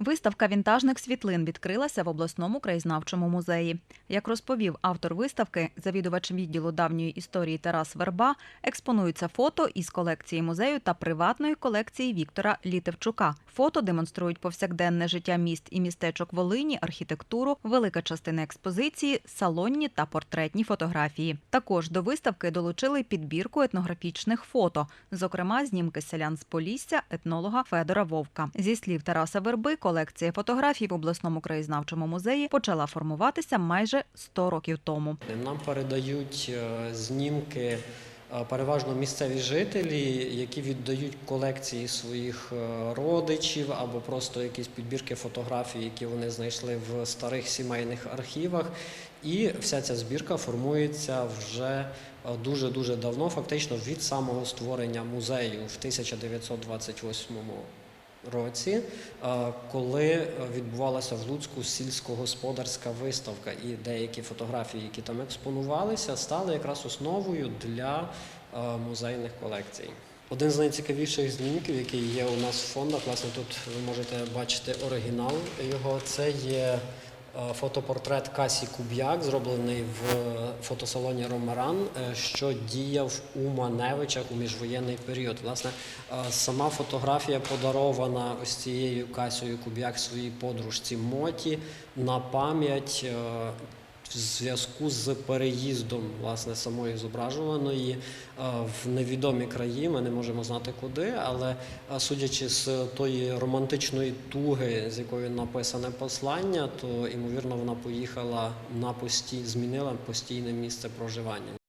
Виставка вінтажних світлин відкрилася в обласному краєзнавчому музеї. Як розповів автор виставки, завідувач відділу давньої історії Тарас Верба, експонуються фото із колекції музею та приватної колекції Віктора Літевчука. Фото демонструють повсякденне життя міст і містечок Волині, архітектуру, велика частина експозиції, салонні та портретні фотографії. Також до виставки долучили підбірку етнографічних фото, зокрема знімки селян з Полісся, етнолога Федора Вовка. Зі слів Тараса Верби, колекція фотографій в обласному краєзнавчому музеї почала формуватися майже 100 років тому. Нам передають е, знімки е, переважно місцеві жителі, які віддають колекції своїх е, родичів або просто якісь підбірки фотографій, які вони знайшли в старих сімейних архівах. І вся ця збірка формується вже дуже дуже давно, фактично від самого створення музею в 1928 році, е, коли е, відбувалася в Луцьку сільськогосподарська виставка, і деякі фотографії, які там експонувалися, стали якраз основою для е, музейних колекцій. Один з найцікавіших знімків, який є у нас в фондах, власне, тут ви можете бачити оригінал його. Це є фотопортрет Касі Куб'як, зроблений в фотосалоні Ромаран, е, що діяв у Маневичах у міжвоєнний період. Власне, е, сама фотографія подарована ось цією Касією Куб'як своїй подружці Моті на пам'ять. В зв'язку з переїздом власне самої зображуваної е, в невідомі краї, ми не можемо знати куди, але е, судячи з тої романтичної туги, з якою написане послання, то ймовірно вона поїхала на постій, змінила постійне місце проживання.